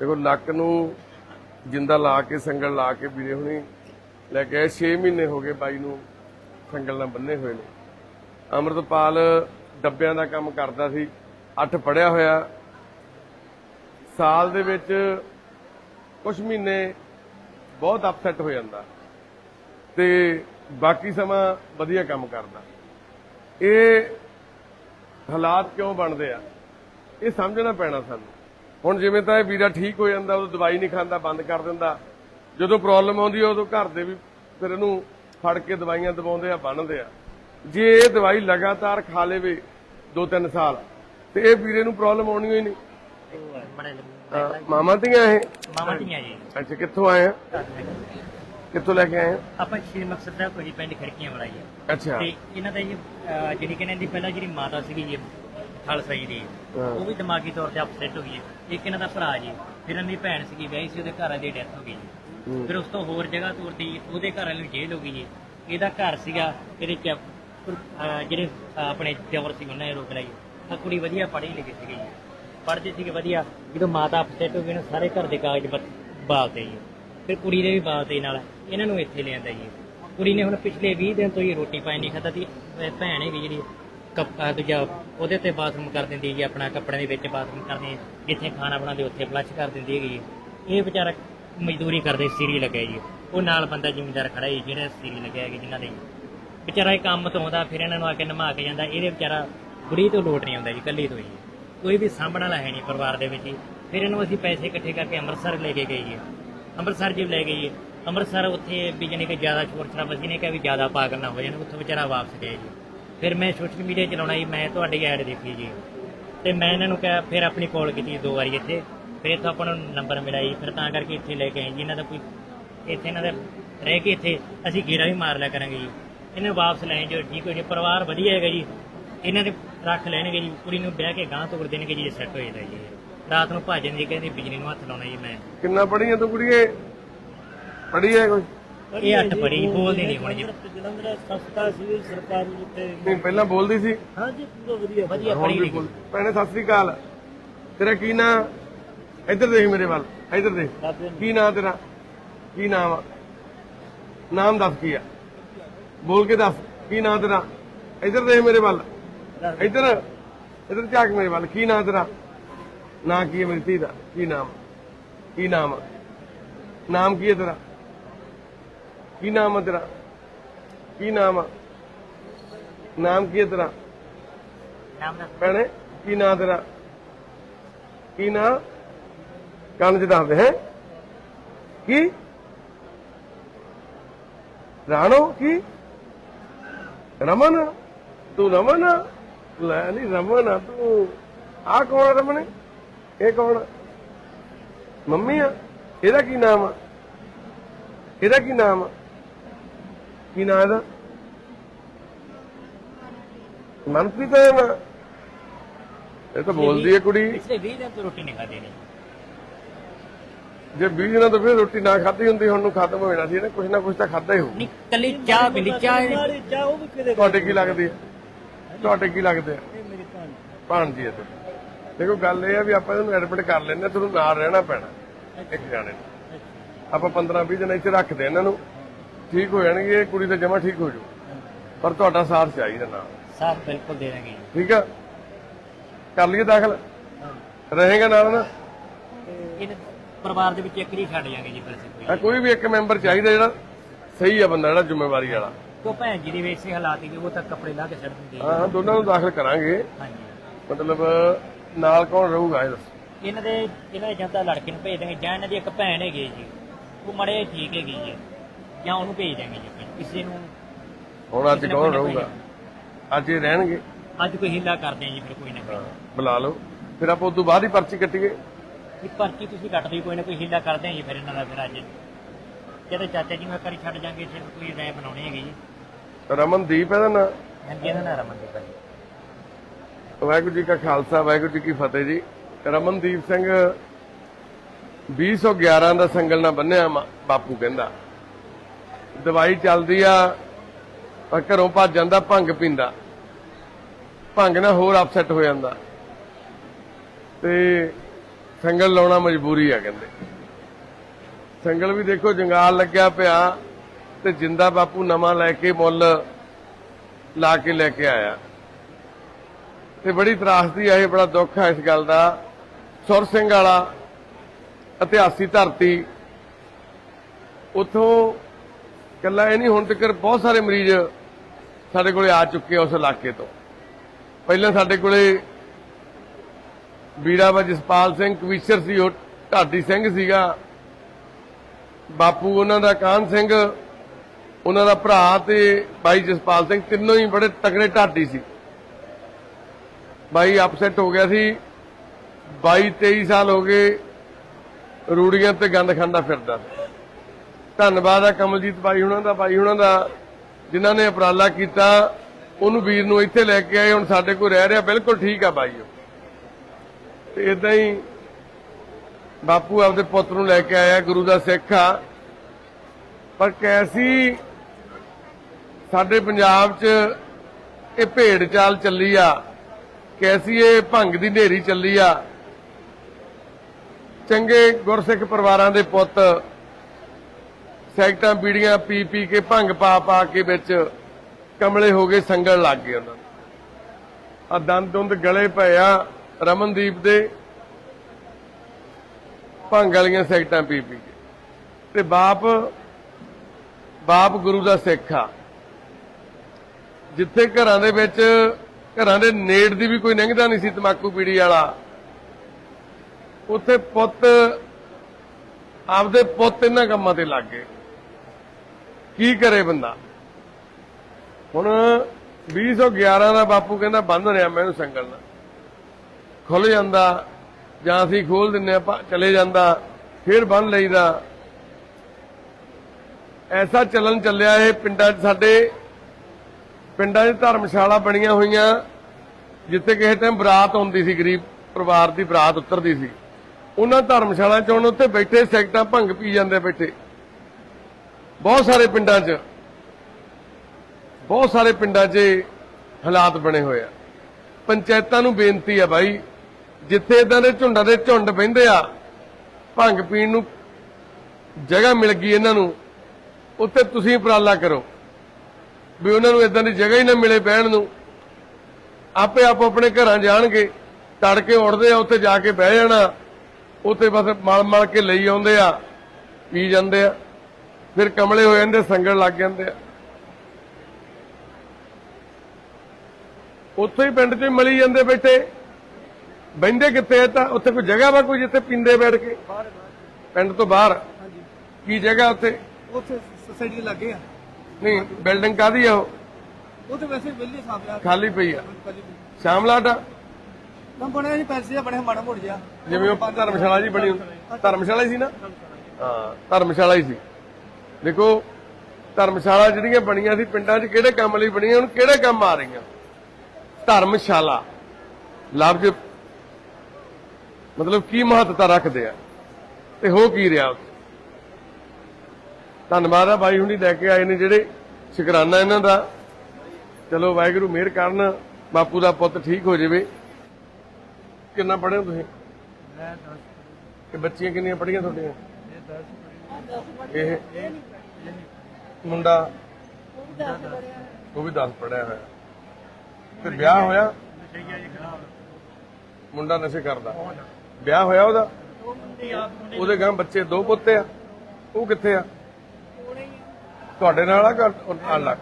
ਦੇਖੋ, ਲੱਕ ਨੂੰ ਜਿੰਦਾ ਲਾ ਕੇ, ਸੰਗਲ ਲਾ ਕੇ ਵੀਰੇ ਹੁਣੀ ਲੈ ਕੇ ਆਏ 6 ਮਹੀਨੇ ਹੋ ਗਏ ਬਾਈ ਨੂੰ ਸੰਗਲ ਨਾਲ ਬੰਨੇ ਹੋਏ ਨੇ। ਅਮਰਤਪਾਲ ਡੱਬਿਆਂ ਦਾ ਕੰਮ ਕਰਦਾ ਸੀ, ਅੱਠ ਪੜਿਆ ਹੋਇਆ। ਸਾਲ ਦੇ ਵਿੱਚ ਕੁਝ ਮਹੀਨੇ ਬਹੁਤ ਅਪਸੈਟ ਹੋ ਜਾਂਦਾ ਤੇ ਬਾਕੀ ਸਮਾਂ ਵਧੀਆ ਕੰਮ ਕਰਦਾ। ਇਹ ਹਾਲਾਤ ਕਿਉਂ ਬਣਦੇ ਆ? ਇਹ ਸਮਝਣਾ ਪੈਣਾ ਸਾਨੂੰ। ਹੁਣ ਜਿਵੇਂ ਤਾਂ ਇਹ ਵੀਰਾ ਠੀਕ ਹੋ ਜਾਂਦਾ ਉਦੋਂ ਦਵਾਈ ਨਹੀਂ ਖਾਂਦਾ ਬੰਦ ਕਰ ਦਿੰਦਾ। ਜਦੋਂ ਪ੍ਰੋਬਲਮ ਆਉਂਦੀ ਉਦੋਂ ਘਰ ਦੇ ਵੀ ਫਿਰ ਇਹਨੂੰ ਫੜ ਕੇ ਦਵਾਈਆਂ ਦਵਾਉਂਦੇ ਆ ਬੰਨਦੇ ਆ। ਜੇ ਇਹ ਦਵਾਈ ਲਗਾਤਾਰ ਖਾ ਲੇਵੇ 2-3 ਸਾਲ ਤੇ ਇਹ ਵੀਰੇ ਨੂੰ ਪ੍ਰੋਬਲਮ ਆਉਣੀ ਹੋਈ ਨਹੀਂ। ਮਾਮਾ ਦੀਆਂ ਇਹ? ਮਾਮਾ ਧੀਆਂ ਜੀ। ਅੱਛਾ ਕਿੱਥੋਂ ਆਏ ਆ? ਕਿੱਥੋਂ ਲੈ ਕੇ ਆਏ ਆ? ਆਪਾਂ ਸ਼੍ਰੀ ਮਕਸਦ ਦਾ ਕੋਈ ਪਿੰਡ ਖੜਕੀਆਂ ਬਣਾਈ ਹੈ ਅੱਛਾ। ਤੇ ਇਹਨਾਂ ਦਾ ਜੀ ਜਿਹੜੀ ਕਿ ਇਹਨਾਂ ਦੀ ਪਹਿਲਾਂ ਜਿਹੜੀ ਮਾਤਾ ਸੀਗੀ ਜੀ ਖਾਲਸਾਈ ਦੀ ਹਾਂ। ਉਹ ਵੀ ਦਿਮਾਗੀ ਤੌਰ ਤੇ ਅਪਸੈਟ ਹੋ ਗਈ ਹੈ ਇੱਕ ਇਹਨਾਂ ਦਾ ਭਰਾ ਜੀ ਫਿਰ ਇਹਨਾਂ ਦੀ ਭੈਣ ਸੀਗੀ ਵਿਆਹੀ ਸੀ ਉਹਦੇ ਘਰ ਵਾਲੀ ਦੀ ਡੈਥ ਹੋ ਗਈ ਜੀ। ਹੂੰ। ਫਿਰ ਉਸ ਤੋਂ ਹੋਰ ਜਗ੍ਹਾ ਤੋਰਦੀ ਉਹਦੇ ਘਰ ਵਾਲੇ ਨੂੰ ਜੇਲ੍ਹ ਹੋ ਗਈ ਜੀ। ਇਹਦਾ ਘਰ ਸੀਗਾ ਇਹਦੇ ਚ ਅਹ ਜਿਹੜੇ ਅਹ ਆਪਣੇ ਦਿਓਰ ਸੀ ਉਹਨਾਂ ਨੇ ਰੋਕ ਲਈ। ਆ ਕੁੜੀ ਵਧੀਆ ਪੜ੍ਹੀ ਲਿਖੀ ਸੀਗੀ ਜੀ। ਪੜ੍ਹਦੀ ਸੀਗੀ ਵਧੀਆ ਜਦੋਂ ਮਾਤਾ ਅਪਸੈਟ ਹੋ ਗਈ ਨਾ ਸਾਰੇ ਘਰ ਦੇ ਕਾਗਜ਼ ਬ- ਬਾਲਤੇ ਜੀ। ਫਿਰ ਕੁੜੀ ਦੇ ਵੀ ਬਾਲਤੇ ਨਾਲ ਇਹਨਾਂ ਨੂੰ ਇੱਥੇ ਲਿਆਂਦਾ ਜੀ। ਕੁੜੀ ਨੇ ਹੁਣ ਪਿਛਲੇ 20 ਦਿਨ ਤੋਂ ਹੀ ਰੋਟੀ ਪਾਣੀ ਨਹੀਂ ਖਾਧਾ ਤੀ ਇਹ ਭੈਣ ਹੈਗੀ ਜਿਹੜੀ ਕੱਪ- ਦੂਜਾ ਉਹਦੇ ਤੇ ਬਾਥਰੂਮ ਕਰ ਦਿੰਦੀ ਜੀ ਆਪਣਾ ਕੱਪੜਿਆਂ ਦੇ ਵਿੱਚ ਬਾਥਰੂਮ ਕਰਦੀ ਜਿੱਥੇ ਖਾਣਾ ਬਣਾਉਂਦੇ ਉੱਥੇ ਫਲਸ਼ ਕਰ ਦਿੰਦੀ ਹੈਗੀ ਜੀ। ਇਹ ਵਿਚਾਰਾ ਮਜ਼ਦੂਰੀ ਕਰਦੇ ਸੀਰੀ ਲੱਗਿਆ ਜੀ। ਉਹ ਨਾਲ ਬੰਦਾ ਜ਼ਿਮੀਂਦਾਰ ਖੜਾ ਜੀ, ਜਿਹੜਾ ਸੀਰੀ ਲੱਗਿਆ ਹੈਗਾ ਜਿਨ੍ਹਾਂ ਦੇ। ਵਿਚਾਰਾ ਇਹ ਕੰਮ ਤੋਂ ਆਉਂਦਾ, ਫਿਰ ਇਹਨਾਂ ਨੂੰ ਆ ਕੇ ਨਮਾ ਕੇ ਜਾਂਦਾ। ਇਹਦੇ ਵਿਚਾਰਾ ਬੁੜੀ ਤੋਂ ਲੋਟ ਨਹੀਂ ਆਉਂਦਾ ਜੀ ਕੱਲੀ ਤੋਂ ਹੀ ਕੋਈ ਵੀ ਸਾਂਭਣ ਵਾਲਾ ਹੈ ਨਹੀਂ ਪਰਿਵਾਰ ਦੇ ਵਿੱਚ ਜੀ। ਫਿਰ ਇਹਨੂੰ ਅਸੀਂ ਪੈਸੇ ਇਕੱਠੇ ਕਰਕੇ ਅੰਮ੍ਰਿਤਸਰ ਲੈ ਕੇ ਗਏ ਜੀ। ਅੰਮ੍ਰਿਤਸਰ ਜੀ ਲੈ ਗਏ ਜੀ। ਅੰਮ੍ਰਿਤਸਰ ਉੱਥੇ ਵੀ ਜਾਣੀ ਕਿ ਜ਼ਿਆਦਾ ਸ਼ੋਰ ਸ਼ਰਾਬਾ ਸੀ ਨੇ ਕਿਹਾ ਵੀ ਜ਼ਿਆਦਾ ਪਾਗਲ ਨਾ ਹੋ ਜਾਣ, ਉੱਥੋਂ ਵਿਚਾਰਾ ਵਾਪਸ ਗਿਆ ਜੀ। ਫਿਰ ਮੈਂ ਸੋਸ਼ਲ ਮੀਡੀਆ ਚਲਾਉਣਾ ਜੀ, ਮੈਂ ਤੁਹਾਡੀ ਐਡ ਦੇਖੀ ਜੀ। ਤੇ ਮੈਂ ਇਹਨਾਂ ਨੂੰ ਕਿਹਾ, ਫਿਰ ਆਪਣੀ ਕਾਲ ਕੀਤੀ ਦੋ ਵਾਰੀ ਇੱਥੇ। ਫਿਰ ਇੱਥੋਂ ਆਪਾਂ ਨੂੰ ਨੰਬਰ ਮਿਲਿਆ ਜੀ। ਫਿਰ ਤਾਂ ਕਰਕੇ ਇੱਥੇ ਲੈ ਕੇ ਆਏ ਜੀ। ਇਹਨਾਂ ਦਾ ਕੋਈ, ਇੱਥੇ ਇਹਨਾਂ ਦਾ ਰਹਿ ਕੇ ਇੱਥੇ ਅਸੀਂ ਗੇੜਾ ਵੀ ਮਾਰ ਲਿਆ ਕਰਾਂਗੇ ਜੀ। ਇਹਨੂੰ ਵਾਪਸ ਲੈ ਜੋ ਠੀਕ ਹੋ ਜੀ ਪਰਿਵਾਰ ਵਧੀਆ ਹੈਗਾ ਜੀ। ਇਹਨਾਂ ਦੇ ਰੱਖ ਲੈਣਗੇ ਜੀ। ਕੁੜੀ ਨੂੰ ਵਿਆਹ ਕੇ ਗਾਂ ਤੋੜ ਦੇਣਗੇ ਜੀ ਸੈੱਟ ਹੋ ਜਾਂਦਾ ਜੀ। ਰਾਤ ਨੂੰ ਭਾਜਣ ਦੀ ਕਹਿੰਦੀ ਬਿਜਲੀ ਨੂੰ ਹੱਥ ਲਾਉਣਾ ਜੀ ਮੈਂ। ਕਿੰਨਾ ਪੜੀਆਂ ਤੂੰ ਕੁੜੀਏ? ਪੜੀ ਹੈ ਕੋਈ? ਇਹ ਅੱਠ ਪੜੀ ਬੋਲਦੀ ਨਹੀਂ ਹੁਣ ਜੀ। ਜਲੰਧਰ ਸਸਤਾ ਸੀ ਸਰਕਾਰੀ ਜਿੱਥੇ ਨਹੀਂ ਪਹਿਲਾਂ ਬੋਲਦੀ ਸੀ। ਹਾਂਜੀ ਪੂਰਾ ਵਧੀਆ। ਵਧੀਆ ਪੜੀ ਲਿਖੀ। ਬੋਲ ਭੈਣੇ ਸਤਿ ਸ੍ਰੀ ਅਕਾਲ। ਤੇਰਾ ਕੀ ਨਾਂ? ਇੱਧਰ ਦੇਖ ਮੇਰੇ ਵੱਲ ਇੱਧਰ ਦੇਖ। ਕੀ ਨਾਂ ਤੇਰਾ? ਕੀ ਨਾਮ ਆ? ਨਾਮ ਦੱਸ ਕੀ ਆ? ਬੋਲ ਕੇ ਦੱਸ ਕੀ ਨਾਂ ਤੇਰਾ? ਇੱਧਰ ਦੇਖ ਮੇਰੇ ਵੱਲ। ਇੱਧਰ ਇੱਧਰ ਝਾਕ ਮੇਰੇ ਵੱਲ। ਕੀ ਨਾਂ ਤੇਰਾ? ਨਾਂ ਕੀ ਹੈ ਮੇਰੀ ਧੀ ਦਾ? ਕੀ ਨਾਮ? ਕੀ ਨਾਮ ਆ? ਨਾਮ ਕੀ ਹੈ ਤੇਰਾ? ਕੀ ਨਾਮ ਆ ਤੇਰਾ? ਕੀ ਨਾਮ ਆ? ਨਾਮ ਕੀ ਹੈ ਤੇਰਾ? ਨਾਮ ਦਾ ਭੈਣੇ ਕੀ ਨਾਂ ਤੇਰਾ? ਕੀ ਨਾਂ? ਕੰਨ ਚ ਦੱਸਦੇ ਹੈ? ਕੀ? ਰਾਣੋ ਕੀ? ਰਮਨ? ਤੂੰ ਰਮਨ? ਲੈ ਨਹੀਂ ਰਮਨ ਆ ਤੂੰ ਆ ਕੌਣ ਰਮਨ? ਇਹ ਕੌਣ? ਮੰਮੀ ਆ? ਇਹਦਾ ਕੀ ਨਾਮ ਆ? ਇਹਦਾ ਕੀ ਨਾਮ ਆ? ਕੀ ਨਾਮ ਇਹਦਾ? ਮਨਪ੍ਰੀਤ ਹੈ ਨਾ ਇਹ ਤਾਂ ਬੋਲਦੀ ਹੈ ਕੁੜੀ। ਪਿਛਲੇ 20 ਦਿਨ ਤੋਂ ਰੋਟੀ ਨਹੀਂ ਖਾਦੀ ਨੇ ਜੇ 20 ਦਿਨਾਂ ਤੋਂ ਫਿਰ ਰੋਟੀ ਨਾ ਖਾਧੀ ਹੁੰਦੀ ਹੁਣ ਨੂੰ ਖਤਮ ਹੋ ਜਾਣਾ ਸੀ ਇਹਨੇ ਕੁਛ ਨਾ ਕੁਛ ਤਾਂ ਖਾਦਾ ਹੀ ਹੋਊ। ਨਹੀਂ ਕੱਲੀ ਚਾਹ ਪੀਲੀ ਚਾਹ ਚਾਹ ਉਹ ਵੀ ਕਿਤੇ ਤੁਹਾਡੇ ਕੀ ਲੱਗਦੀ ਹੈ? ਤੁਹਾਡੇ ਕੀ ਲੱਗਦੇ ਆ? ਇਹ ਮੇਰੀ ਭੈਣ। ਭਾਣਜੀ ਹੈ ਤੇ ਦੇਖੋ ਗੱਲ ਇਹ ਆ ਵੀ ਆਪਾਂ ਇਹਨੂੰ ਐਡਮਿਟ ਕਰ ਹਾਂ, ਤੁਹਾਨੂੰ ਨਾਲ ਰਹਿਣਾ ਪੈਣਾ ਇੱਕ ਜਾਣੇ ਨੂੰ। ਆਪਾਂ 15 20 ਦਿਨ ਇੱਥੇ ਰੱਖਦੇ ਇਹਨਾਂ ਨੂੰ। ਠੀਕ ਹੋ ਜਾਣਗੇ ਕੁੜੀ ਤਾਂ ਜਮਾ ਠੀਕ ਹੋ ਜੂ ਪਰ ਤੁਹਾਡਾ ਸਾਥ ਚਾਹੀਦਾ ਨਾਲ ਸਾਥ ਬਿਲਕੁਲ ਦੇ ਦਾਂਗੇ ਜੀ। ਠੀਕ ਆ? ਕਰ ਲਈਏ ਦਾਖਲ? ਰਹੇਗਾ ਨਾਲ ਨਾ? ਇਹ ਪਰਿਵਾਰ ਦੇ ਵਿੱਚ ਇੱਕ ਨਹੀਂ ਛੱਡ ਜਾਗੇ ਜੀ ਫਿਰ ਅਸੀਂ ਕੋਈ। ਵੀ ਇੱਕ ਮੈਂਬਰ ਚਾਹੀਦਾ ਜਿਹੜਾ ਸਹੀ ਆ ਬੰਦਾ ਜਿਹੜਾ ਜ਼ਿੰਮੇਵਾਰੀ ਵਾਲਾ। ਕੋ ਭੈਣ ਜੀ ਦੀ ਵੈਸੇ ਹਾਲਾਤ ਹੀ ਉਹ ਤਾਂ ਕੱਪੜੇ ਲਾ ਕੇ ਛੱਡ ਦਿੰਦੇ ਹਾਂ ਹਾਂ ਦੋਨਾਂ ਨੂੰ ਦਾਖਲ ਕਰਾਂਗੇ। ਹਾਂਜੀ। ਮਤਲਬ ਨਾਲ ਕੌਣ ਰਹੂਗਾ ਇਹ ਦੱਸੋ। ਇਹਨਾਂ ਦੇ ਇਹਨਾਂ ਦੇ ਜਾਂ ਤਾਂ ਲੜਕੇ ਨੂੰ ਭੇਜ ਦਾਂਗੇ ਜਾਂ ਇਹਨਾਂ ਦੀ ਇੱਕ ਭੈਣ ਹੈਗੀ ਜੀ ਉਹ ਮੜੇ ਠੀਕ ਹੈਗੀ ਜੀ। ਜਾਂ ਉਹਨੂੰ ਭੇਜ ਦਾਂਗੇ ਜੀ ਆਪਾਂ। ਕਿਸੇ ਨੂੰ ਹੁਣ ਅੱਜ ਕੌਣ ਰਹੂਗਾ? ਅੱਜ ਇਹ ਰਹਿਣਗੇ? ਅੱਜ ਕੋਈ ਹਿੱਲਾ ਕਰਦੇ ਆ ਜੀ ਫਿਰ ਕੋਈ ਨਾ ਕੋਈ। ਹਾਂ, ਬੁਲਾ ਲਓ। ਫਿਰ ਆਪਾਂ ਉਸ ਤੋਂ ਬਾਅਦ ਹੀ ਪਰਚੀ ਕੱਟੀਏ। ਇਹ ਪਰਚੀ ਤੁਸੀਂ ਕੱਟ ਦਿਓ ਕੋਈ ਨਾ ਕੋਈ ਹਿੱਲਾ ਕਰਦੇ ਆ ਜੀ ਫਿਰ ਇਹਨਾਂ ਦਾ ਫਿਰ ਅੱਜ। ਜਦੋਂ ਚਾਚਾ ਜੀ ਮੈਂ ਕਰੀ ਛੱਡ ਜਾਾਂਗੇ ਫਿਰ ਕੋਈ ਰਾਇ ਬਣਾਉਣੀ ਹੈਗੀ ਜੀ। ਰਮਨਦੀਪ ਇਹਦਾ ਨਾਂ? ਹਾਂਜੀ ਇਹਦਾ ਨਾਮ ਰਮਨ ਦੀ ਵਾਹਿਗੁਰੂ ਜੀ ਕਾ ਖਾਲਸਾ ਵਾਹਿਗੁਰੂ ਜੀ ਕੀ ਫਤਿਹ ਜੀ। ਰਮਨਦੀਪ ਸਿੰਘ 2011 ਦਾ ਸੰਗਲ ਨਾਲ ਬੰਨਿਆ ਮਾ- ਬਾਪੂ ਕਹਿੰਦਾ। ਦਵਾਈ ਚੱਲਦੀ ਆ ਪਰ ਘਰੋਂ ਭੱਜ ਜਾਂਦਾ ਭੰਗ ਪੀਂਦਾ। ਭੰਗ ਨਾਲ ਹੋਰ ਅਪਸੈਟ ਹੋ ਜਾਂਦਾ। ਤੇ ਸੰਗਲ ਲਾਉਣਾ ਮਜਬੂਰੀ ਆ ਕਹਿੰਦੇ। ਸੰਗਲ ਵੀ ਦੇਖੋ ਜੰਗਾਲ ਲੱਗਿਆ ਪਿਆ ਤੇ ਜਿੰਦਾ ਬਾਪੂ ਨਵਾਂ ਲੈ ਕੇ ਮੁੱਲ ਲਾ ਕੇ ਲੈ ਕੇ ਆਇਆ। ਤੇ ਬੜੀ ਤਰਾਸਦੀ ਆ, ਇਹ ਬੜਾ ਦੁੱਖ ਆ ਇਸ ਗੱਲ ਦਾ। ਸੁਰ ਸਿੰਘ ਵਾਲਾ, ਇਤਿਹਾਸੀ ਧਰਤੀ, ਉਥੋਂ ਕੱਲਾ ਇਹ ਨਹੀਂ, ਹੁਣ ਤੱਕ ਬਹੁਤ ਸਾਰੇ ਮਰੀਜ਼ ਸਾਡੇ ਕੋਲੇ ਆ ਚੁੱਕੇ ਆ ਉਸ ਇਲਾਕੇ ਤੋਂ। ਪਹਿਲਾਂ ਸਾਡੇ ਕੋਲੇ ਬੀੜਾਵਾ ਜਸਪਾਲ ਸਿੰਘ, ਕਵੀਸ਼ਰ ਸੀ, ਉਹ ਢਾਡੀ ਸਿੰਘ ਸੀਗਾ। ਬਾਪੂ ਉਹਨਾਂ ਦਾ ਕਾਨ ਸਿੰਘ, ਉਹਨਾਂ ਦਾ ਭਰਾ ਤੇ ਬਾਈ ਜਸਪਾਲ ਸਿੰਘ, ਤਿੰਨੋਂ ਹੀ ਬੜੇ ਤਗੜੇ ਢਾਡੀ ਸੀ। ਬਾਈ ਅਪਸੈਟ ਹੋ ਗਿਆ ਸੀ। 22 23 ਸਾਲ ਹੋ ਗਏ, ਰੂੜੀਆਂ ਤੇ ਗੰਦ ਖਾਂਦਾ ਫਿਰਦਾ ਸੀ। ਧੰਨਵਾਦ ਆ ਕਮਲਜੀਤ ਬਾਈ ਹੁਣਾਂ ਦਾ ਬਾਈ ਹੁਣਾਂ ਦਾ, ਜਿਨ੍ਹਾਂ ਨੇ ਉਪਰਾਲਾ ਕੀਤਾ। ਉਹਨੂੰ ਵੀਰ ਨੂੰ ਇੱਥੇ ਲੈ ਕੇ ਆਏ, ਹੁਣ ਸਾਡੇ ਕੋਲ ਰਹਿ ਰਿਹਾ, ਬਿਲਕੁਲ ਠੀਕ ਆ ਬਾਈ ਉਹ। ਤੇ ਇਦਾਂ ਹੀ ਬਾਪੂ ਆਪਦੇ ਪੁੱਤ ਨੂੰ ਲੈ ਕੇ ਆਇਆ, ਗੁਰੂ ਦਾ ਸਿੱਖ ਆ। ਪਰ ਕੈਸੀ ਸਾਡੇ ਪੰਜਾਬ 'ਚ ਇਹ ਭੇਡ ਚਾਲ ਚੱਲੀ ਆ, ਕੈਸੀ ਇਹ ਭੰਗ ਦੀ ਢੇਰੀ ਚੱਲੀ ਆ। ਚੰਗੇ ਗੁਰਸਿੱਖ ਪਰਿਵਾਰਾਂ ਦੇ ਪੁੱਤ ਸੈਕਟਾਂ ਪੀੜੀਆਂ ਪੀ ਪੀ ਕੇ ਭੰਗ ਪਾ ਪਾ ਕੇ ਵਿੱਚ ਕਮਲੇ ਹੋ ਗਏ, ਸੰਗਲ ਲੱਗ ਗਏ ਉਹਨਾਂ ਨੂੰ। ਆ ਦੰਦ ਦੁੰਦ ਗਲੇ ਪਏ ਆ ਰਮਨਦੀਪ ਦੇ, ਭੰਗ ਵਾਲੀਆਂ ਸੈਕਟਾਂ ਪੀ ਪੀ ਕੇ। ਤੇ ਬਾਪ ਬਾਪ ਗੁਰੂ ਦਾ ਸਿੱਖ ਆ। ਜਿੱਥੇ ਘਰਾਂ ਦੇ ਵਿੱਚ, ਘਰਾਂ ਦੇ ਨੇੜ ਦੀ ਵੀ ਕੋਈ ਲੰਘਦਾ ਨਹੀਂ ਸੀ ਤਮਾਕੂ ਪੀੜੀ ਵਾਲਾ। ਉੱਥੇ ਪੁੱਤ, ਆਪਦੇ ਪੁੱਤ ਇਹਨਾਂ ਕੰਮਾਂ ਤੇ ਲੱਗ ਗਏ। ਕੀ ਕਰੇ ਬੰਦਾ? ਹੁਣ 2011 ਦਾ ਬਾਪੂ ਕਹਿੰਦਾ, ਬੰਦ ਰਿਹਾ ਮੈਨੂੰ ਇਹਨੂੰ ਸੰਗਲ ਨਾਲ। ਖੁੱਲ ਜਾਂਦਾ, ਜਾਂ ਅਸੀਂ ਖੋਲ ਦਿੰਨੇ ਆ ਚਲੇ ਜਾਂਦਾ, ਫਿਰ ਬੰਨ ਲਈਦਾ। ਐਸਾ ਚੱਲਣ ਚੱਲਿਆ ਇਹ ਪਿੰਡਾਂ 'ਚ ਸਾਡੇ, ਪਿੰਡਾਂ 'ਚ ਧਰਮਸ਼ਾਲਾ ਬਣੀਆਂ ਹੋਈਆਂ, ਜਿੱਥੇ ਕਿਸੇ ਟਾਈਮ ਬਰਾਤ ਹੁੰਦੀ ਸੀ, ਗਰੀਬ ਪਰਿਵਾਰ ਦੀ ਬਰਾਤ ਉਤਰਦੀ ਸੀ। ਉਹਨਾਂ ਧਰਮਸ਼ਾਲਾ 'ਚ ਹੁਣ ਉੱਥੇ ਬੈਠੇ ਸੈਕਟਾਂ ਭੰਗ ਪੀ ਜਾਂਦੇ ਬੈਠੇ। ਬਹੁਤ ਸਾਰੇ ਪਿੰਡਾਂ 'ਚ, ਬਹੁਤ ਸਾਰੇ ਪਿੰਡਾਂ 'ਚ ਇਹ ਹਾਲਾਤ ਬਣੇ ਹੋਏ ਆ। ਪੰਚਾਇਤਾਂ ਨੂੰ ਬੇਨਤੀ ਆ ਬਾਈ, ਜਿੱਥੇ ਇਦਾਂ ਦੇ ਝੁੰਡਾਂ ਦੇ ਝੁੰਡ ਬਹਿੰਦੇ ਆ, ਭੰਗ ਪੀਣ ਨੂੰ ਜਗ੍ਹਾ ਮਿਲ ਗਈ ਇਹਨਾਂ ਨੂੰ, ਉੱਥੇ ਤੁਸੀਂ ਉਪਰਾਲਾ ਕਰੋ। ਵੀ ਉਹਨਾਂ ਨੂੰ ਇਦਾਂ ਦੀ ਜਗ੍ਹਾ ਹੀ ਨਾ ਮਿਲੇ ਬਹਿਣ ਨੂੰ। ਆਪੇ ਆਪ ਆਪਣੇ ਘਰਾਂ ਜਾਣਗੇ, ਤੜਕੇ ਉੱਠਦੇ ਆ, ਉੱਥੇ ਜਾ ਕੇ ਬਹਿ ਜਾਣਾ, ਉੱਥੇ ਬਸ ਮਲ ਮਲ ਕੇ ਲਈ ਆਉਂਦੇ ਆ, ਪੀ ਜਾਂਦੇ ਆ। ਫਿਰ ਕਮਲੇ ਹੋ ਜਾਂਦੇ ਸੰਗਲ ਲੱਗ ਜਾਂਦੇ ਆ। ਉੱਥੇ ਹੀ ਪਿੰਡ 'ਚ ਮਲੀ ਜਾਂਦੇ ਬੈਠੇ। ਬੈੰਦੇ ਕਿੱਥੇ ਆ ਤਾਂ ਉੱਥੇ ਕੋਈ ਜਗ੍ਹਾ ਵਾ ਕੋਈ ਜਿੱਥੇ ਪਿੰਦੇ ਬੈਠ ਕੇ? ਪਿੰਡ ਤੋਂ ਬਾਹਰ? ਕੀ ਜਗ੍ਹਾ ਉੱਥੇ? ਉੱਥੇ ਸੋਸਾਇਟੀ ਦੇ ਲੱਗੇ ਆ। ਨਹੀਂ ਬਿਲਡਿੰਗ ਕਾਦੀ ਆ ਉਹ? ਉਹ ਤੇ ਵੈਸੇ ਵਿਹਲੇ ਸਾਹਮਣੇ ਖਾਲੀ ਪਈ ਆ। ਸ਼ਾਮਲਾਟਾ ਕੰਮ ਬਣਿਆ ਸੀ ਪੈਸੇ ਦਾ ਬਣਿਆ ਮਾੜਾ ਮੋੜ ਜਿਆ ਜਿਵੇਂ ਉਹ ਧਰਮਸ਼ਾਲਾ ਜੀ ਬਣੀ ਧਰਮਸ਼ਾਲਾ ਹੀ ਸੀ ਨਾ? ਹਾਂ ਧਰਮਸ਼ਾਲਾ ਹੀ ਸੀ। ਦੇਖੋ ਧਰਮਸ਼ਾਲਾ ਜਿਹੜੀਆਂ ਬਣੀਆਂ ਸੀ ਪਿੰਡਾਂ 'ਚ ਕਿਹੜੇ ਕੰਮ ਲਈ ਬਣੀਆਂ ਹੁਣ ਕਿਹੜੇ ਕੰਮ ਆ ਰਹੀਆਂ? ਧਰਮਸ਼ਾਲਾ। ਲਫ਼ਜ਼ ਮਤਲਬ ਕੀ ਮਹੱਤਤਾ ਰੱਖਦੇ ਆ? ਤੇ ਹੋ ਕੀ ਰਿਹਾ? ਧੰਨਵਾਦ ਆ ਬਾਈ ਹੁਣੀ ਲੈ ਕੇ ਆਏ ਨੇ ਜਿਹੜੇ ਸ਼ੁਕਰਾਨਾ ਇਹਨਾਂ ਦਾ। ਚਲੋ ਵਾਹਿਗੁਰੂ ਮਿਹਰ ਕਰਨ। ਬਾਪੂ ਦਾ ਪੁੱਤ ਠੀਕ ਹੋ ਜਾਵੇ। ਕਿੰਨਾ ਪੜ੍ਹੇ ਹੋ ਤੁਸੀਂ? ਮੈਂ 10 ਤੇ ਬੱਚੀਆਂ ਕਿੰਨੀਆਂ ਪੜ੍ਹੀਆਂ ਤੁਹਾਡੀਆਂ? ਇਹ 10 ਇਹ ਮੁੰਡਾ ਉਹ ਵੀ 10 ਪੜਿਆ ਹੋਇਆ। ਤੇ ਵਿਆਹ ਹੋਇਆ? ਮੁੰਡਾ ਨਸ਼ੇ ਕਰਦਾ। ਵਿਆਹ ਹੋਇਆ ਉਹਦਾ? ਉਹਦੇ ਗਾਂ ਬੱਚੇ ਦੋ ਪੁੱਤੇ ਆ। ਉਹ ਕਿੱਥੇ ਆ? ਤੁਹਾਡੇ ਨਾਲ ਆ ਕਿ ਅਲੱਗ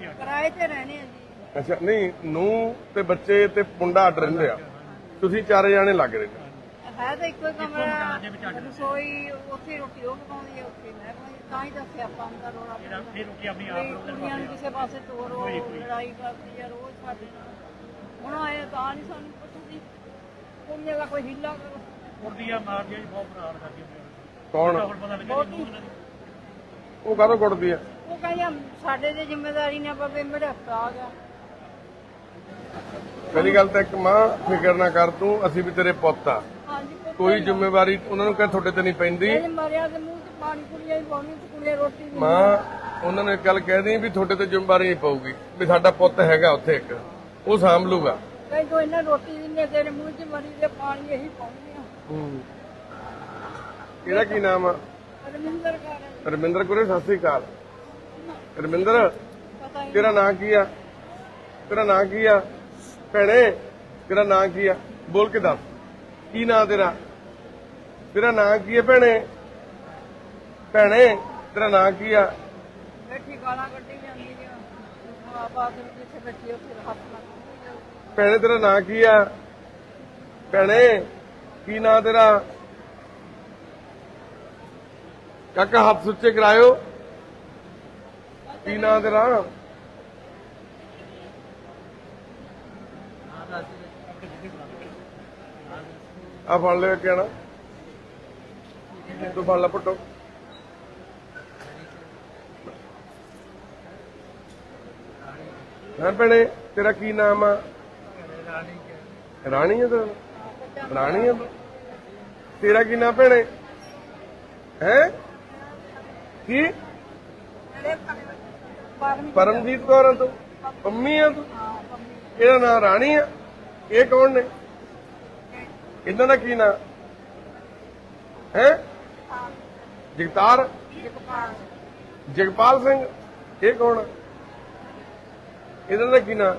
ਕਿਰਾਏ ਤੇ ਰਹਿਣੇ ਆ ਜੀ। ਅੱਛਾ ਨਹੀਂ ਨੂੰ ਤੇ ਬੱਚੇ ਤੇ ਮੁੰਡਾ ਅੱਡ ਰਹਿੰਦੇ ਆ। ਤੁਸੀਂ ਚਾਰੇ ਜਾਣੇ ਲੱਗ ਰਹੇ ਹੈ ਤਾਂ ਇੱਕੋ ਹੀ ਕਮਰਾ ਰਸੋਈ ਉੱਥੇ ਰੋਟੀ ਉਹ ਪਕਾਉਂਦੀ ਹੈ ਉੱਥੇ ਮੈਂ ਬਣਾਉਂਦੀ ਤਾਂ ਹੀ ਦੱਸਿਆ ਆਪਾਂ ਦਾ ਰੋਣਾ ਪੈਂਦਾ ਇਹ ਰੋਟੀ ਆਪਣੀ ਵੀ ਕੁੜੀਆਂ ਨੂੰ ਕਿਸੇ ਪਾਸੇ ਤੋਰੋ ਲੜਾਈ ਕਰਦੀ ਆ ਰੋਜ਼ ਸਾਡੇ ਨਾਲ। ਹੁਣ ਆਏ ਤਾਂ ਨਹੀਂ ਸਾਨੂੰ ਪੁੱਛਦੀ। ਕੁੜੀਆਂ ਦਾ ਕੋਈ ਹਿੱਲਾ ਕਰੋ। ਕੁਰਦੀਆਂ ਮਾਰਦੀਆਂ ਜੀ ਬਹੁਤ ਬੁਰਾ ਹਾਲ ਕਰਦੀਆਂ ਕੌਣ? ਹੁਣ ਪਤਾ ਲੱਗਿਆ ਜੀ ਉਹ ਕਾਹਦੋਂ ਕੁੱਟਦੀ ਆ? ਉਹ ਕਹਿੰਦੇ ਸਾਡੇ ਤੇ ਜ਼ਿੰਮੇਵਾਰੀ ਨੇ ਬਾਬੇ ਮੜਾਪਾ ਆ ਗਿਆ। ਪਹਿਲੀ ਗੱਲ ਤਾਂ ਇੱਕ ਮਾਂ ਫਿਕਰ ਨਾ ਕਰ ਤੂੰ ਅਸੀਂ ਵੀ ਤੇਰੇ ਪੁੱਤ ਆ। ਕੋਈ ਜ਼ਿੰਮੇਵਾਰੀ ਉਹਨਾਂ ਨੂੰ ਕਹਿ ਤੁਹਾਡੇ ਤੇ ਨਹੀਂ ਪੈਂਦੀ। ਇਹ ਮਰਿਆ ਦੇ ਮੂੰਹ ਤੇ ਪਾਣੀ ਕੁੜੀਆਂ ਹੀ ਪਾਉਣੀ ਤੇ ਕੁੜੀਆਂ ਰੋਟੀ ਵੀ ਮਾਂ ਉਹਨਾਂ ਨੂੰ ਇੱਕ ਗੱਲ ਕਹਿ ਦੀ ਵੀ ਤੁਹਾਡੇ ਤੇ ਜ਼ਿੰਮੇਵਾਰੀ ਨਹੀਂ ਪਊਗੀ ਵੀ ਸਾਡਾ ਪੁੱਤ ਹੈਗਾ ਉੱਥੇ ਇੱਕ ਉਹ ਸਾਂਭ ਲੂਗਾ ਕਈ ਤੋਂ ਇਹਨਾਂ ਰੋਟੀ ਵੀ ਨਹੀਂ ਤੇਰੇ ਮੂੰਹ 'ਚ ਮਰੀ ਦੇ ਪਾਣੀ ਇਹੀ ਪਾਉਂਦੇ ਆ। ਹੂੰ। ਇਹਦਾ ਕੀ ਨਾਮ ਆ? ਰਮਿੰਦਰ ਕਰ ਰਮਿੰਦਰ ਕੁਰੇ ਸਤਿ ਸ੍ਰੀ ਅਕਾਲ। ਰਮਿੰਦਰ ਪਤਾ ਹੀ ਤੇਰਾ ਨਾਂ ਕੀ ਆ? ਤੇਰਾ ਨਾਂ ਕੀ ਆ? ਭੈਣੇ ਤੇਰਾ ਨਾਂ ਕੀ ਆ? ਬੋਲ ਕੇ ਦੱਸ। ਕੀ ਨਾਂ ਤੇਰਾ? ਤੇਰਾ ਨਾਂ ਕੀ ਹੈ ਭੈਣੇ? ਭੈਣੇ ਤੇਰਾ ਨਾਂ ਕੀ ਆ? ਬੈਠੀ ਗਾਲਾਂ ਕੱਢੀ ਜਾਂਦੀ ਆ। ਆਬਾਦ ਜਿੱਥੇ ਬੈਠੀ ਉੱਥੇ ਹੱਥ ਨਾਲ ਭੈਣੇ ਤੇਰਾ ਨਾਂ ਕੀ ਆ? ਭੈਣੇ ਕੀ ਨਾਂ ਤੇਰਾ? ਕਾਕਾ ਹੱਥ ਸੁੱਚੇ ਕਰਾਇਓ। ਕੀ ਨਾਂ ਤੇਰਾ? ਆ ਫੜ ਲੈ ਕੇ ਆਣਾ ਤੂੰ ਪੁੱਟੋ। ਹਾਂ ਭੈਣੇ, ਤੇਰਾ ਕੀ ਨਾਮ ਆ? ਰਾਣੀ ਹੈ ਤੇਰਾ? ਰਾਣੀ ਹੈ ਤੇਰਾ ਕੀ ਨਾਮ ਭੈਣੇ? ਹੈ? ਕੀ? ਪਰਮਜੀਤ ਕੌਰ ਆ ਤੂੰ? ਪੰਮੀ ਆ ਤੂੰ? ਇਹਦਾ ਨਾਮ ਰਾਣੀ ਆ। ਇਹ ਕੌਣ ਨੇ? ਇਹਨਾਂ ਦਾ ਕੀ ਨਾਮ ਹੈ? ਜਗਤਾਰ? ਜਗਪਾਲ ਸਿੰਘ, ਇਹ ਕੌਣ? ਇਹਨਾਂ ਦਾ ਕੀ ਨਾਮ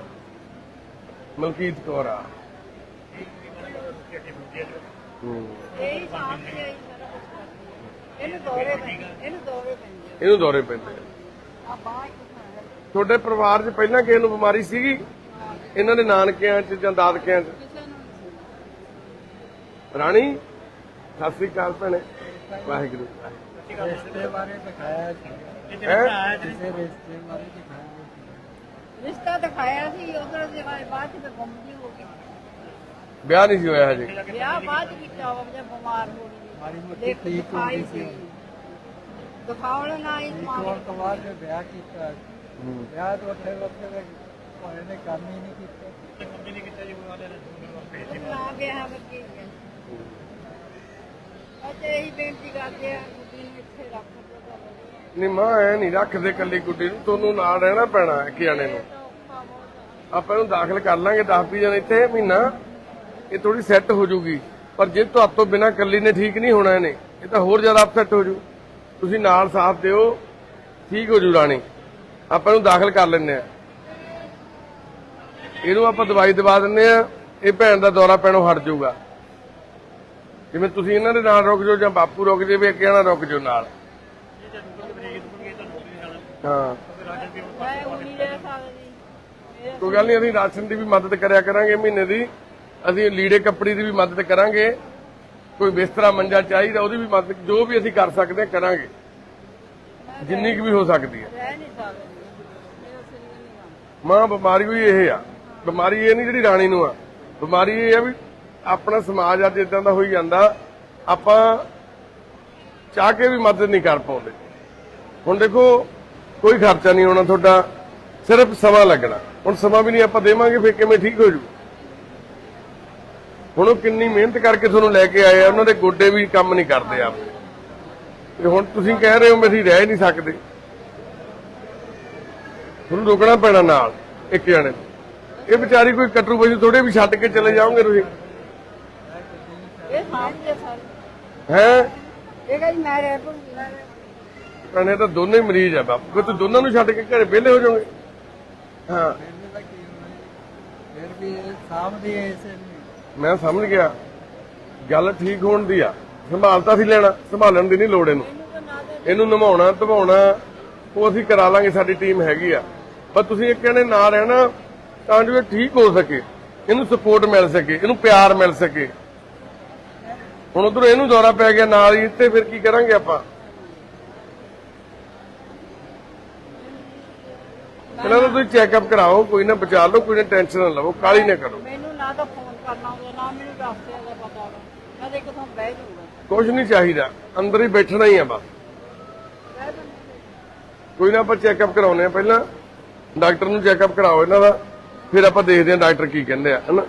ਮਲਕੀਤ ਕੌਰ ਆ। ਇਹਨੂੰ ਦੌਰੇ ਪੈਂਦੇ ਇਹਨੂੰ ਦੌਰੇ ਪੈਂਦੇ ਇਹਨੂੰ ਦੌਰੇ ਪੈਂਦੇ ਆ। ਤੁਹਾਡੇ ਪਰਿਵਾਰ 'ਚ ਪਹਿਲਾਂ ਕਿਸੇ ਨੂੰ ਬਿਮਾਰੀ ਸੀਗੀ? ਇਹਨਾਂ ਦੇ ਨਾਨਕਿਆਂ 'ਚ ਜਾਂ ਦਾਦਕਿਆਂ 'ਚ? ਰਾਣੀ, ਸਤਿ ਸ੍ਰੀ ਅਕਾਲ ਭੈਣੇ। ਵਾਹਿਗੁਰੂ। ਰਿਸ਼ਤੇ ਬਾਰੇ ਦਿਖਾਇਆ ਸੀ। ਹੈ? ਕਿਸੇ ਰਿਸ਼ਤੇ ਬਾਰੇ ਦਿਖਾਇਆ ਸੀ। ਰਿਸ਼ਤਾ ਦਿਖਾਇਆ ਸੀ ਉਧਰ ਦੇ ਬਾਅਦ ਚ ਗੁੰਮਦੀ ਹੋ ਗਈ ਵਿਆਹ ਨਹੀਂ ਸੀ ਹੋਇਆ ਹਜੇ। ਵਿਆਹ ਬਾਅਦ ਕੀਤਾ ਉਹ ਜਦ ਬਿਮਾਰ ਹੋ ਗਈ। ਮੋਟੀ ਦੇਖ ਠੀਕ ਹੋ ਗਈ ਸੀ। ਦਿਖਾਉਣ ਨਾ ਇਸ ਇੱਕ ਮਾਂ ਤੋਂ ਬਾਅਦ ਜੋ ਵਿਆਹ ਕੀਤਾ ਵਿਆਹ ਤੋਂ ਉੱਥੇ ਉੱਥੇ ਦੇ ਉਹਨੇ ਨੇ ਕੰਮ ਹੀ ਨਹੀਂ ਕੀਤਾ। ਨਾ ਗਿਆ ਬੱਕੀ ਅੱਛਾ ਇਹੀ ਬੇਨਤੀ ਕਰਦੇ ਆ ਕੁੜੀ ਨੂੰ ਇੱਥੇ ਰੱਖ ਦੋ ਤਾਂ ਵਧੀਆ ਨਹੀਂ, ਮਾਂ, ਐ ਨਹੀਂ ਰੱਖਦੇ ਕੱਲੀ ਗੁੱਡੀ ਨੂੰ, ਤੁਹਾਨੂੰ ਨਾਲ ਰਹਿਣਾ ਪੈਣਾ ਇੱਕ ਜਾਣੇ ਨੂੰ। ਤਾਂ ਔਖਾ ਬਹੁਤ ਆ। ਆਪਾਂ ਇਹਨੂੰ ਦਾਖਲ ਕਰ ਲਾਂਗੇ 10 20 ਦਿਨ ਇੱਥੇ, ਮਹੀਨਾ। ਇਹ ਥੋੜੀ ਸੈੱਟ ਹੋ ਜਾਊਗੀ ਪਰ ਜੇ ਤੁਹਾਡੇ ਤੋਂ ਬਿਨਾ ਕੱਲੀ ਨੇ ਠੀਕ ਨਹੀਂ ਹੋਣਾ ਇਹਨੇ, ਇਹ ਤਾਂ ਹੋਰ ਜ਼ਿਆਦਾ ਅਪਸੈਟ ਹੋ ਜੂ। ਤੁਸੀਂ ਨਾਲ ਸਾਥ ਦਿਓ, ਠੀਕ ਹੋ ਜੂ ਰਾਣੀ। ਆਪਾਂ ਇਹਨੂੰ ਦਾਖਲ ਕਰ ਲੈਂਦੇ ਆ ਇਹਨੂੰ ਆਪਾਂ ਦਵਾਈ ਦਵਾ ਦਿੰਦੇ ਆ ਇਹ ਭੈਣ ਦਾ ਦੌਰਾ ਪੈਣੋਂ ਹਟ ਜਾਊਗਾ ਜਿਵੇਂ ਤੁਸੀਂ ਇਹਨਾਂ ਦੇ ਨਾਲ ਰੁਕ ਜਾਓ ਜਾਂ ਬਾਪੂ ਰੁਕ ਜਾਵੇ, ਇੱਕ ਜਣਾ ਰੁਕ ਜਾਓ ਨਾਲ। ਹਾਂ। ਮੈਂ ਉਹ ਨਹੀਂ ਰਹਿ ਸਕਦੀ ਕੋਈ ਗੱਲ ਨਹੀਂ, ਅਸੀਂ ਰਾਸ਼ਨ ਦੀ ਵੀ ਮਦਦ ਕਰਿਆ ਕਰਾਂਗੇ ਮਹੀਨੇ ਦੀ। ਅਸੀਂ ਲੀੜੇ ਕੱਪੜੇ ਦੀ ਵੀ ਮਦਦ ਕਰਾਂਗੇ। ਕੋਈ ਬਿਸਤਰਾ ਮੰਜਾ ਚਾਹੀਦਾ, ਉਹਦੀ ਵੀ ਮਦਦ, ਜੋ ਵੀ ਅਸੀਂ ਕਰ ਸਕਦੇ ਹਾਂ, ਕਰਾਂਗੇ। ਜਿੰਨੀ ਕੁ ਵੀ ਹੋ ਸਕਦੀ ਹੈ। ਮਾਂ, ਬਿਮਾਰੀ ਵੀ ਇਹ ਆ। ਬਿਮਾਰੀ ਇਹ ਨਹੀਂ ਜਿਹੜੀ ਰਾਣੀ ਨੂੰ ਆ। ਬਿਮਾਰੀ ਇਹ ਆ ਵੀ ਆਪਣਾ ਸਮਾਜ ਅੱਜ ਇਦਾਂ ਦਾ ਹੋਈ ਜਾਂਦਾ, ਆਪਾਂ ਚਾਹ ਕੇ ਵੀ ਮਦਦ ਨਹੀਂ ਕਰ ਪਾਉਂਦੇ। ਹੁਣ ਦੇਖੋ, ਕੋਈ ਖਰਚਾ ਨਹੀਂ ਹੋਣਾ ਤੁਹਾਡਾ, ਸਿਰਫ ਸਮਾਂ ਲੱਗਣਾ। ਹੁਣ ਸਮਾਂ ਵੀ ਨਹੀਂ ਆਪਾਂ ਦੇਵਾਂਗੇ, ਫਿਰ ਕਿਵੇਂ ਠੀਕ ਹੋ ਜੂ? ਹੁਣ ਉਹ ਕਿੰਨੀ ਮਿਹਨਤ ਕਰਕੇ ਤੁਹਾਨੂੰ ਲੈ ਕੇ ਆਏ ਆ, ਉਹਨਾਂ ਦੇ ਗੋਡੇ ਵੀ ਕੰਮ ਨਹੀਂ ਕਰਦੇ ਆਪ। ਤੇ ਹੁਣ ਤੁਸੀਂ ਕਹਿ ਰਹੇ ਹੋ, ਵੀ ਅਸੀਂ ਰਹਿ ਨਹੀਂ ਸਕਦੇ। ਤੁਹਾਨੂੰ ਰੁਕਣਾ ਪੈਣਾ ਨਾਲ, ਇੱਕ ਜਣੇ ਨੂੰ। ਇਹ ਵਿਚਾਰੀ ਕੋਈ ਕਟਰੂ ਬਜੂ ਥੋੜੇ ਵੀ ਛੱਡ ਕੇ ਚਲੇ ਜਾਓਗੇ ਤੁਸੀਂ? ਇਹ ਸਾਹਮਣੇ ਸਾਰੇ ਹੈ? ਇਹ ਕਹਿੰਦੀ ਮੈਂ ਰਹਿ ਪਊਂਗੀ ਮੈਂ ਰਹਿ ਭੈਣੇ ਤਾਂ ਦੋਨੇ ਹੀ ਮਰੀਜ਼ ਆ ਬਾਪੂ। ਕਿ ਤੁਸੀਂ ਦੋਨਾਂ ਨੂੰ ਛੱਡ ਕੇ ਘਰੇ ਵਿਹਲੇ ਹੋ ਜਾਓਗੇ? ਹਾਂ। ਫਿਰ ਵੀ ਤਾਂ ਇਹ ਸਾਹਮਣੇ ਐਸੇ ਨਹੀਂ ਮੈਂ ਸਮਝ ਗਿਆ। ਗੱਲ ਠੀਕ ਹੋਣ ਦੀ ਆ। ਸੰਭਾਲ ਤਾਂ ਅਸੀਂ ਲੈਣਾ। ਸੰਭਾਲਣ ਦੀ ਨਹੀਂ ਲੋੜ ਇਹਨੂੰ। ਇਹਨੂੰ ਤਾਂ ਨਾ ਨਿਭਾਉਣਾ ਧਵਾਉਣਾ ਉਹ ਅਸੀਂ ਕਰਾ ਲਾਂਗੇ ਸਾਡੀ ਟੀਮ ਹੈਗੀ ਆ। ਪਰ ਤੁਸੀਂ ਇੱਕ ਜਣੇ ਨਾਲ ਰਹਿਣਾ ਤਾਂ ਜੋ ਇਹ ਠੀਕ ਹੋ ਸਕੇ। ਇਹਨੂੰ ਸਪੋਰਟ ਮਿਲ ਸਕੇ। ਇਹਨੂੰ ਪਿਆਰ ਮਿਲ ਸਕੇ। ਹੁਣ ਉਧਰ ਇਹਨੂੰ ਦੌਰਾ ਪੈ ਗਿਆ ਨਾਲ ਹੀ ਤੇ ਫਿਰ ਕੀ ਕਰਾਂਗੇ ਆਪਾਂ? ਇਹਨਾਂ ਦਾ ਤੁਸੀਂ ਚੈੱਕਅਪ ਕਰਾਓ ਕੋਈ ਨਾ ਬਚਾ ਲਓ ਕੋਈ ਨਾ ਟੈਨਸ਼ਨ ਨਾ ਲਵੋ ਕਾਲੀ ਨਾ ਕਰੋ। ਮੈਨੂੰ ਨਾ ਤਾਂ ਫੋਨ ਕਰਨਾ ਆਉਂਦਾ ਨਾ ਮੈਨੂੰ ਰਸਤੇ ਦਾ ਪਤਾ ਵਾ ਮੈਂ ਤਾਂ ਕਿਥੋਂ ਬਹਿ ਜਾਊਗਾ। ਕੁਝ ਨਹੀਂ ਚਾਹੀਦਾ ਅੰਦਰ ਹੀ ਬੈਠਣਾ ਹੀ ਆ ਬਸ। ਕੋਈ ਨਾ ਆਪਾਂ ਚੈੱਕਅਪ ਕਰਾਉਨੇ ਆ ਪਹਿਲਾਂ। ਡਾਕਟਰ ਨੂੰ ਚੈੱਕਅਪ ਕਰਾਓ ਇਹਨਾਂ ਦਾ ਫਿਰ ਆਪਾਂ ਦੇਖਦੇ ਹਾਂ ਡਾਕਟਰ ਕੀ ਕਹਿੰਦੇ ਆ ਹਨਾ?